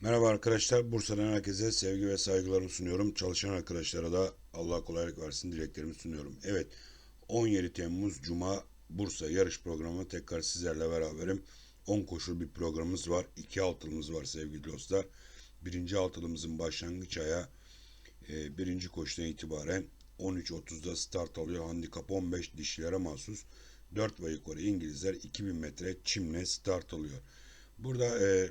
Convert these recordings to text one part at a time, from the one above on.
Merhaba arkadaşlar. Bursa'dan herkese sevgi ve saygılarımı sunuyorum. Çalışan arkadaşlara da Allah kolaylık versin dileklerimi sunuyorum. Evet 17 Temmuz Cuma Bursa yarış programı tekrar sizlerle beraberim. 10 koşul bir programımız var. 2 altılımız var sevgili dostlar. Birinci altılımızın başlangıç aya e, birinci koşudan itibaren 13.30'da start alıyor. Handikap 15 dişilere mahsus. 4 ve yukarı İngilizler 2000 metre çimle start alıyor. Burada e,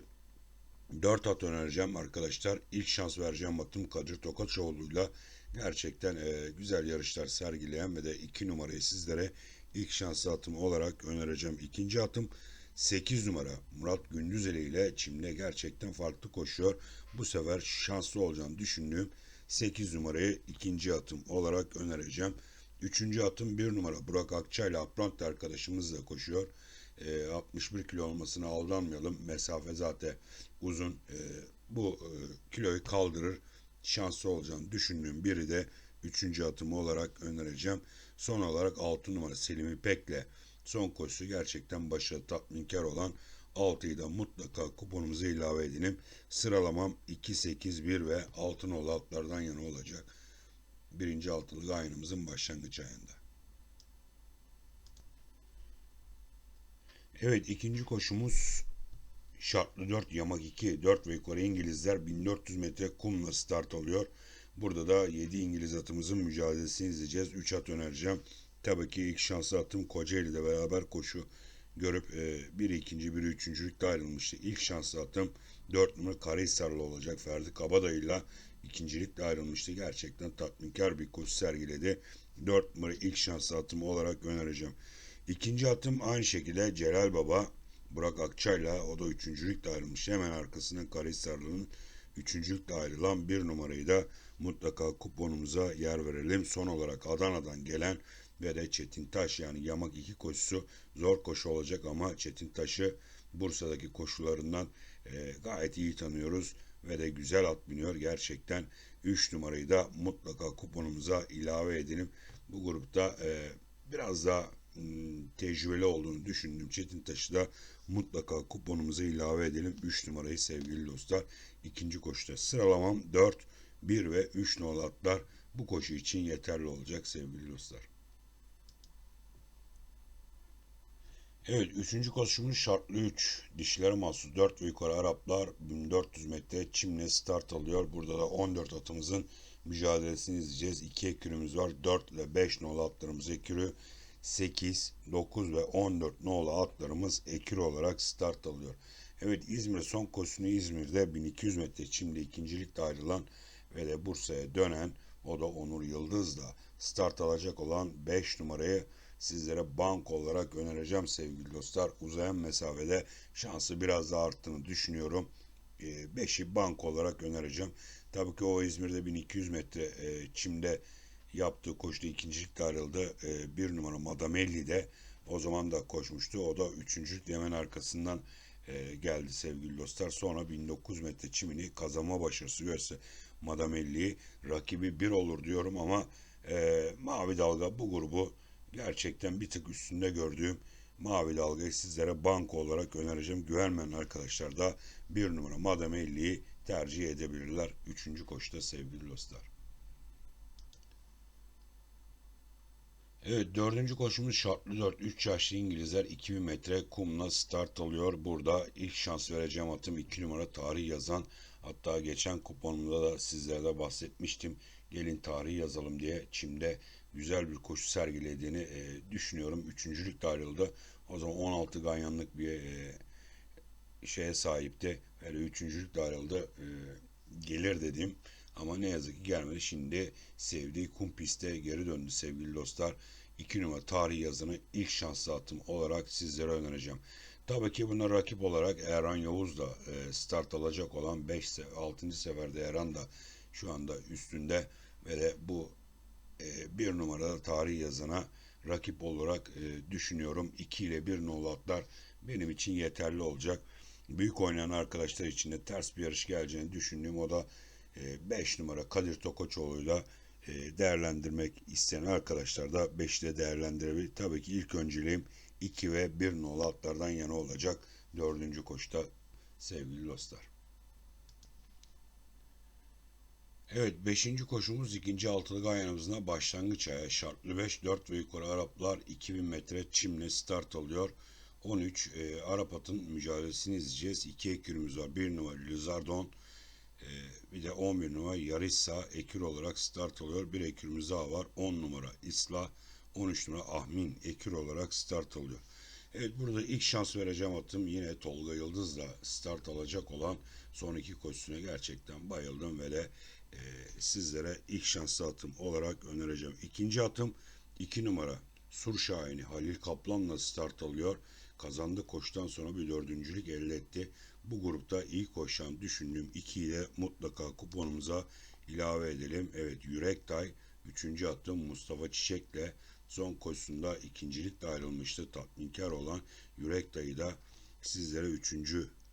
4 at önereceğim arkadaşlar. İlk şans vereceğim atım Kadir Tokaçoğlu'yla gerçekten e, güzel yarışlar sergileyen ve de 2 numarayı sizlere ilk şanslı atım olarak önereceğim. İkinci atım 8 numara Murat Gündüzeli ile Çim'le gerçekten farklı koşuyor. Bu sefer şanslı olacağını düşündüğüm 8 numarayı ikinci atım olarak önereceğim. Üçüncü atım 1 numara Burak Akçay ile Aprant arkadaşımız da koşuyor. E, 61 kilo olmasına aldanmayalım. Mesafe zaten uzun. E, bu e, kiloyu kaldırır. Şanslı olacağını düşündüğüm biri de üçüncü atımı olarak önereceğim. Son olarak 6 numara Selim İpek'le son koşusu gerçekten başarılı tatminkar olan 6'yı da mutlaka kuponumuza ilave edelim. Sıralamam 2, 8, 1 ve 6 nolu altlardan yana olacak. Birinci altılık ayınımızın başlangıç ayında. Evet ikinci koşumuz şartlı 4 yamak 2 4 ve yukarı İngilizler 1400 metre kumla start alıyor. Burada da 7 İngiliz atımızın mücadelesini izleyeceğiz. 3 at önereceğim. Tabii ki ilk şanslı atım Kocaeli ile beraber koşu görüp e, biri ikinci biri üçüncülükte ayrılmıştı. İlk şanslı atım 4 numara Karahisarlı olacak. Ferdi Kabadayı'yla ikincilikte ayrılmıştı. Gerçekten tatminkar bir koşu sergiledi. 4 numara ilk şanslı atım olarak önereceğim. İkinci atım aynı şekilde Celal Baba Burak Akçay'la o da üçüncülükle ayrılmış. Hemen arkasından Karahisarlı'nın üçüncülükle ayrılan bir numarayı da mutlaka kuponumuza yer verelim. Son olarak Adana'dan gelen ve de Çetin Taş yani yamak iki koşusu zor koşu olacak ama Çetin Taş'ı Bursa'daki koşularından e, gayet iyi tanıyoruz ve de güzel at biniyor. Gerçekten 3 numarayı da mutlaka kuponumuza ilave edelim. Bu grupta e, biraz daha tecrübeli olduğunu düşündüğüm Çetin Taş'ı da mutlaka kuponumuza ilave edelim. 3 numarayı sevgili dostlar. ikinci koşuda sıralamam 4, 1 ve 3 nolu atlar bu koşu için yeterli olacak sevgili dostlar. Evet, üçüncü koşumuz şartlı 3. Dişlere mahsus 4 ve yukarı Araplar 1400 metre çimle start alıyor. Burada da 14 atımızın mücadelesini izleyeceğiz. 2 ekürümüz var. 4 ile 5 nolu atlarımız ekürü. 8, 9 ve 14 nolu atlarımız ekür olarak start alıyor. Evet İzmir son koşusunu İzmir'de 1200 metre çimde ikincilikte ayrılan ve de Bursa'ya dönen o da Onur Yıldız'la start alacak olan 5 numarayı sizlere bank olarak önereceğim sevgili dostlar. Uzayan mesafede şansı biraz daha arttığını düşünüyorum. 5'i ee, bank olarak önereceğim. Tabii ki o İzmir'de 1200 metre e, çimde yaptığı koşuda ikincilikte ayrıldı. E, bir numara Madamelli de o zaman da koşmuştu. O da üçüncülükle hemen arkasından e, geldi sevgili dostlar. Sonra 1900 metre çimini kazanma başarısı görse Madamelli'yi rakibi bir olur diyorum ama e, Mavi Dalga bu grubu gerçekten bir tık üstünde gördüğüm Mavi Dalga'yı sizlere banko olarak önereceğim. Güvenmeyen arkadaşlar da bir numara Madamelli'yi tercih edebilirler. Üçüncü koşuda sevgili dostlar. Evet dördüncü koşumuz şartlı 4. 3 yaşlı İngilizler 2000 metre kumla start alıyor. Burada ilk şans vereceğim atım 2 numara tarih yazan. Hatta geçen kuponumda da sizlere bahsetmiştim. Gelin tarihi yazalım diye Çim'de güzel bir koşu sergilediğini e, düşünüyorum. Üçüncülük ayrıldı. O zaman 16 ganyanlık bir e, şeye sahipti. Böyle üçüncülük ayrıldı. E, gelir dedim. Ama ne yazık ki gelmedi. Şimdi sevdiği kum pistte geri döndü sevgili dostlar. 2 numara tarih yazını ilk şanslı atım olarak sizlere önereceğim. Tabii ki buna rakip olarak Erhan Yavuz da e, start alacak olan 5 6. seferde Erhan da şu anda üstünde ve de bu e, bir numarada tarih yazına rakip olarak e, düşünüyorum. 2 ile 1 nolu atlar benim için yeterli olacak. Büyük oynayan arkadaşlar için de ters bir yarış geleceğini düşündüğüm o da 5 numara Kadir Tokoçoğlu'yla e, değerlendirmek isteyen arkadaşlar da 5'te değerlendirebilir. Tabii ki ilk önceliğim 2 ve 1 nolu atlardan yana olacak. Dördüncü koşta sevgili dostlar. Evet 5. koşumuz ikinci altılı ganyanımızda başlangıç aya şartlı 5 4 ve yukarı Araplar 2000 metre çimle start alıyor. 13 e, Arap atın mücadelesini izleyeceğiz. 2 ekürümüz var. 1 numara Lizardon e, bir de 11 numara Yarissa ekür olarak start alıyor. Bir ekürümüz daha var. 10 numara İsla 13 numara Ahmin ekür olarak start alıyor. Evet burada ilk şans vereceğim atım yine Tolga Yıldız'la start alacak olan son iki koşusuna gerçekten bayıldım ve de e, sizlere ilk şanslı atım olarak önereceğim. İkinci atım 2 numara Sur Şahini Halil Kaplan'la start alıyor. Kazandı koştan sonra bir dördüncülük elde etti. Bu grupta iyi koşan düşündüğüm 2'yi de mutlaka kuponumuza ilave edelim. Evet Yürektay 3. attım Mustafa Çiçek'le son koşusunda ikincilikle ayrılmıştı. Tatminkar olan Yürektay'ı da sizlere 3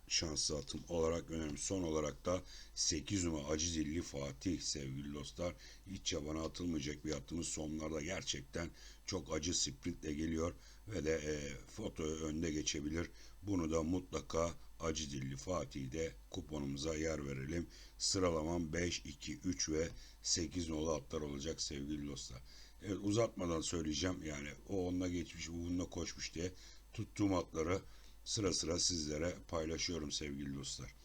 şanslı atım olarak önemli. Son olarak da 8 numara Acı Zilli Fatih sevgili dostlar. Hiç yabana atılmayacak bir atımız sonlarda gerçekten çok acı sprintle geliyor ve de e, fotoyu önde geçebilir. Bunu da mutlaka Acı Dilli Fatih'de kuponumuza yer verelim. Sıralamam 5, 2, 3 ve 8 nolu atlar olacak sevgili dostlar. Evet uzatmadan söyleyeceğim yani o onunla geçmiş, bu bununla koşmuş diye tuttuğum atları sıra sıra sizlere paylaşıyorum sevgili dostlar.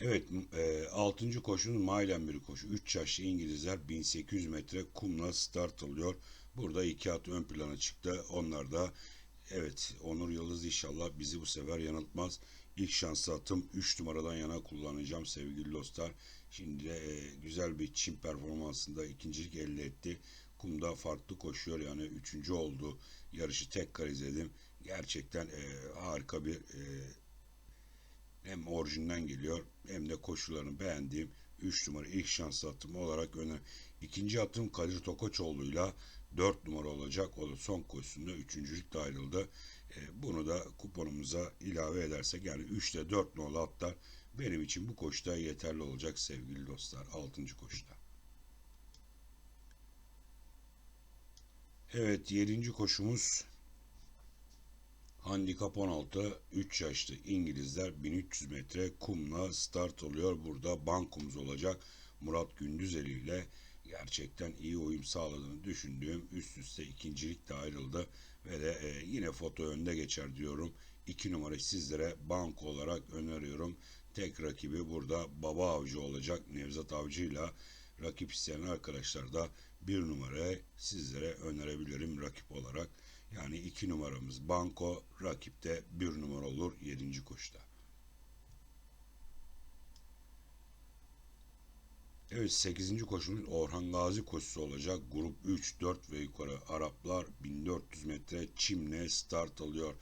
Evet, e, 6. koşunun Maylen bir koşu. 3 yaşlı İngilizler 1800 metre kumla start alıyor. Burada iki at ön plana çıktı. Onlar da evet Onur Yıldız inşallah bizi bu sefer yanıltmaz. İlk şanslı atım 3 numaradan yana kullanacağım sevgili dostlar. Şimdi de e, güzel bir çim performansında ikincilik elde etti. Kumda farklı koşuyor yani üçüncü oldu. Yarışı tekrar izledim. Gerçekten e, harika bir e, hem orijinden geliyor hem de koşularını beğendiğim 3 numara ilk şans atımı olarak öne. İkinci atım Kadir Tokoçoğlu'yla 4 numara olacak. O da son koşusunda üçüncülükle ayrıldı. E, bunu da kuponumuza ilave edersek yani 3 ile 4 nolu atlar benim için bu koşuda yeterli olacak sevgili dostlar. 6. koşuda. Evet 7. koşumuz Handikap 16 3 yaşlı İngilizler 1300 metre kumla start oluyor. Burada bankumuz olacak. Murat Gündüzeli ile gerçekten iyi uyum sağladığını düşündüğüm üst üste ikincilik de ayrıldı ve de e, yine foto önde geçer diyorum. 2 numara sizlere bank olarak öneriyorum. Tek rakibi burada Baba Avcı olacak. Nevzat Avcı ile rakip isteyen arkadaşlar da bir numarayı sizlere önerebilirim rakip olarak. Yani iki numaramız Banko, rakipte bir numara olur yedinci koşuda. Evet 8. koşumuz Orhan Gazi koşusu olacak. Grup 3, 4 ve yukarı Araplar 1400 metre çimle start alıyor.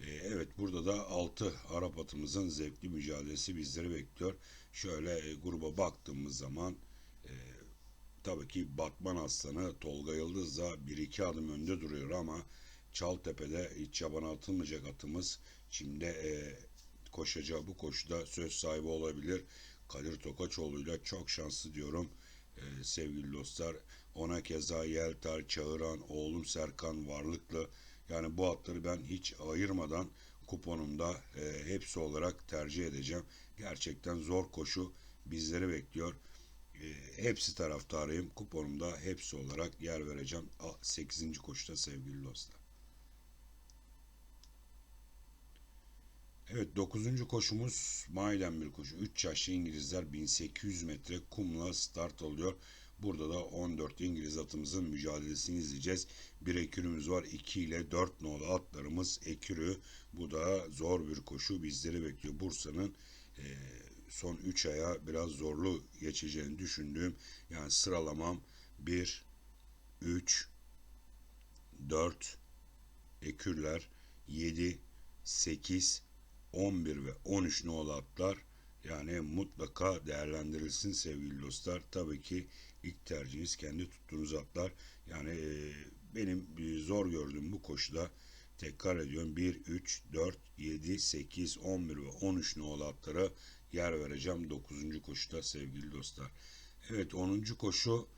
Ee, evet burada da 6 Arap atımızın zevkli mücadelesi bizleri bekliyor. Şöyle e, gruba baktığımız zaman tabii ki Batman Aslanı Tolga Yıldız da 1-2 adım önde duruyor ama Çaltepe'de hiç yabana atılmayacak atımız şimdi e, koşacağı bu koşuda söz sahibi olabilir. Kadir Tokaçoğlu'yla çok şanslı diyorum e, sevgili dostlar. Ona keza Yeltar, Çağıran, oğlum Serkan Varlıklı yani bu atları ben hiç ayırmadan kuponumda e, hepsi olarak tercih edeceğim. Gerçekten zor koşu bizleri bekliyor. E, hepsi taraftarıyım. Kuponumda hepsi olarak yer vereceğim. 8. koşuda sevgili dostlar. Evet 9. koşumuz maiden bir koşu. 3 yaşlı İngilizler 1800 metre kumla start alıyor. Burada da 14 İngiliz atımızın mücadelesini izleyeceğiz. Bir ekürümüz var. 2 ile 4 nolu atlarımız ekürü. Bu da zor bir koşu bizleri bekliyor. Bursa'nın e, son 3 aya biraz zorlu geçeceğini düşündüğüm yani sıralamam 1 3 4 ekürler 7 8 11 ve 13 nolu atlar yani mutlaka değerlendirilsin sevgili dostlar. Tabii ki ilk tercihiniz kendi tuttuğunuz atlar. Yani e, benim zor gördüğüm bu koşuda tekrar ediyorum 1, 3, 4, 7, 8, 11 ve 13 nolu atlara yer vereceğim 9. koşuda sevgili dostlar. Evet 10. koşu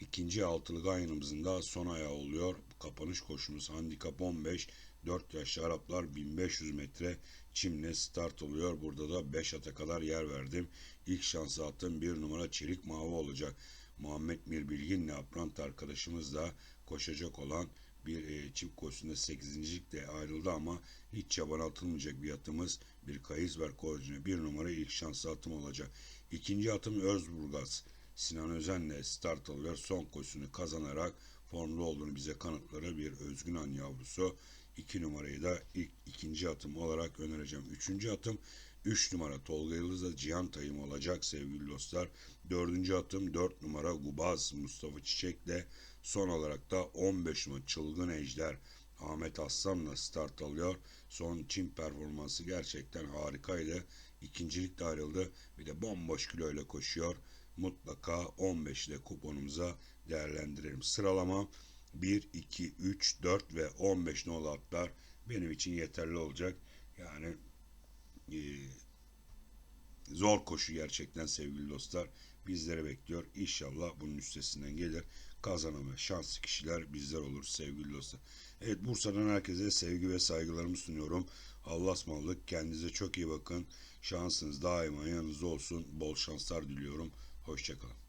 ikinci altılı gayrımızın da son ayağı oluyor. Kapanış koşumuz handikap 15 4 yaşlı Araplar 1500 metre çimle start oluyor. Burada da 5 ata kadar yer verdim. İlk şansı attım. Bir numara çelik mavi olacak. Muhammed Mirbilgin'le Aprant arkadaşımız da koşacak olan bir e, çift koşusunda 8. de ayrıldı ama hiç çabana atılmayacak bir atımız. Bir kayız ver koşucu. Bir numara ilk şanslı atım olacak. İkinci atım Özburgaz. Sinan Özen'le start alıyor. Son koşusunu kazanarak formda olduğunu bize kanıtları bir Özgün An yavrusu. İki numarayı da ilk ikinci atım olarak önereceğim. Üçüncü atım 3 numara Tolga Yıldız'la Cihan Tayım olacak sevgili dostlar. Dördüncü atım 4 numara Gubaz Mustafa Çiçek'le son olarak da 15 numara Çılgın Ejder Ahmet Aslan'la start alıyor. Son Çin performansı gerçekten harikaydı. İkincilikte ayrıldı. Bir de bomboş kiloyla koşuyor. Mutlaka 15'de kuponumuza değerlendirelim. Sıralama 1, 2, 3, 4 ve 15 nolu atlar benim için yeterli olacak. Yani zor koşu gerçekten sevgili dostlar. Bizleri bekliyor. İnşallah bunun üstesinden gelir. Kazanan şanslı kişiler bizler olur sevgili dostlar. Evet Bursa'dan herkese sevgi ve saygılarımı sunuyorum. Allah'a ısmarladık. Kendinize çok iyi bakın. Şansınız daima yanınızda olsun. Bol şanslar diliyorum. Hoşçakalın.